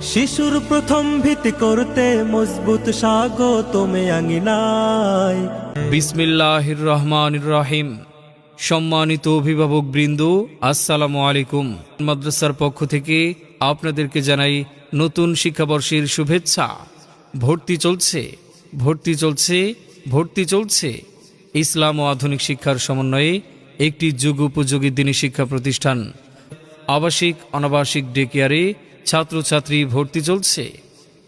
শিশুর প্রথম ভীতি করতে মজবুত স্বাগতমে আঙিনায়। বিসমিল্লাহির রহমানির রহিম সম্মানিত অভিভাবক বৃন্দ, আসসালামু আলাইকুম। মাদ্রাসার পক্ষ থেকে আপনাদেরকে জানাই নতুন শিক্ষাবর্ষের শুভেচ্ছা। ভর্তি চলছে ভর্তি চলছে ভর্তি চলছে। ইসলাম ও আধুনিক শিক্ষার সমন্বয়ে একটি যুগ উপযোগী দিনী শিক্ষা প্রতিষ্ঠান। আবাসিক, অনাবাসিক ডে কেয়ারে ছাত্রছাত্রী ভর্তি চলছে।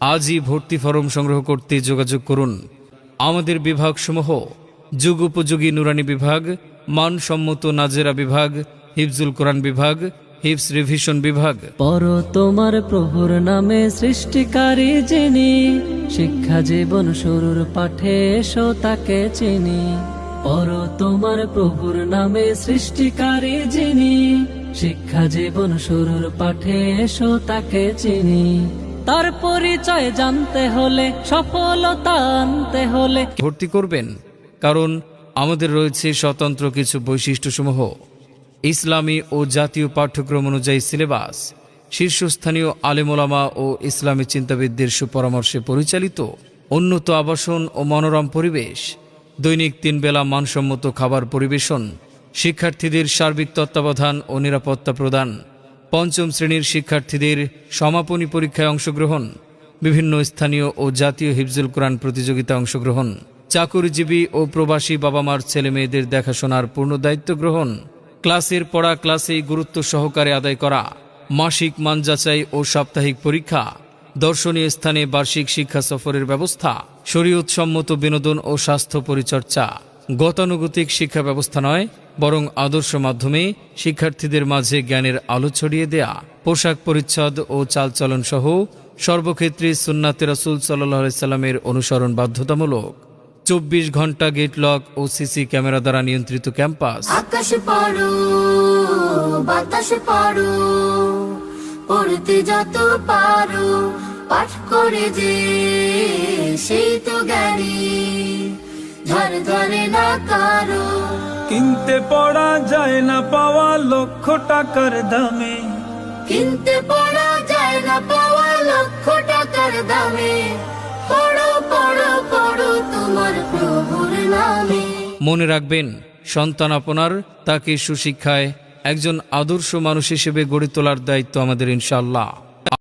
আজই ভর্তি ফরম সংগ্রহ করতে যোগাযোগ করুন। আমাদের বিভাগসমূহ, যুগ উপযোগী নুরানি বিভাগ, মানসম্মত নাজেরা বিভাগ, হিফজুল কোরআন বিভাগ হিপস রিভিশন বিভাগ। পর তোমার প্রভুর নামে সৃষ্টিকারী যিনি, শিক্ষা জীবন শুরুর পাঠে এসো তাকে চিনি। পর তোমার প্রভুর নামে সৃষ্টিকারী যিনি শিক্ষা জীবন শুরুর পাঠে এসো, তাকে চিনি। তার পরিচয় জানতে হলে, সফলতা আনতে হলে। ভর্তি করবেন, কারণ আমাদের রয়েছে স্বতন্ত্র কিছু বৈশিষ্ট্যসমূহ। ইসলামী ও জাতীয় পাঠ্যক্রম অনুযায়ী সিলেবাস, শীর্ষস্থানীয় আলেমোলামা ও ইসলামী চিন্তাবিদদের সুপরামর্শে পরিচালিত। উন্নত আবাসন ও মনোরম পরিবেশ, দৈনিক তিন বেলা মানসম্মত খাবার পরিবেশন শিক্ষার্থীদের সার্বিক তত্ত্বাবধান ও নিরাপত্তা প্রদান। পঞ্চম শ্রেণির শিক্ষার্থীদের সমাপনী পরীক্ষায় অংশগ্রহণ। বিভিন্ন স্থানীয় ও জাতীয় হিফজুল কোরআন প্রতিযোগিতায় অংশগ্রহণ। চাকুরিজীবী ও প্রবাসী বাবা মার ছেলে মেয়েদের দেখাশোনার পূর্ণ দায়িত্ব গ্রহণ। ক্লাসের পড়া ক্লাসেই গুরুত্ব সহকারে আদায় করা। মাসিক মান যাচাই ও সাপ্তাহিক পরীক্ষা। দর্শনীয় স্থানে বার্ষিক শিক্ষা সফরের ব্যবস্থা। শরীয়তসম্মত বিনোদন ও স্বাস্থ্য পরিচর্যা গতানুগতিক শিক্ষা ব্যবস্থা নয়, বরং আদর্শ মাধ্যমে শিক্ষার্থীদের মাঝে জ্ঞানের আলো ছড়িয়ে দেয়া। পোশাক পরিচ্ছদ ও চালচলন সহ সর্বক্ষেত্রে সুন্নাতে রসুল সাল্লাহ সাল্লামের অনুসরণ বাধ্যতামূলক। চব্বিশ ঘণ্টা গেট লক ও সিসি ক্যামেরা দ্বারা নিয়ন্ত্রিত ক্যাম্পাস। পাঠ করে সেই তো ধর ধরে না কারও। কিনতে পড়া যায় না পাওয়া লক্ষ টাকার দামে। কিনতে পড়া যায় না পাওয়া লক্ষ টাকার দামে। পড়ো পড়ো পড়ো তোমার প্রভুর নামে। মনে রাখবেন সন্তান আপনার তাকে সুশিক্ষায় একজন আদর্শ মানুষ হিসেবে গড়ে তোলার দায়িত্ব আমাদের ইনশাল্লাহ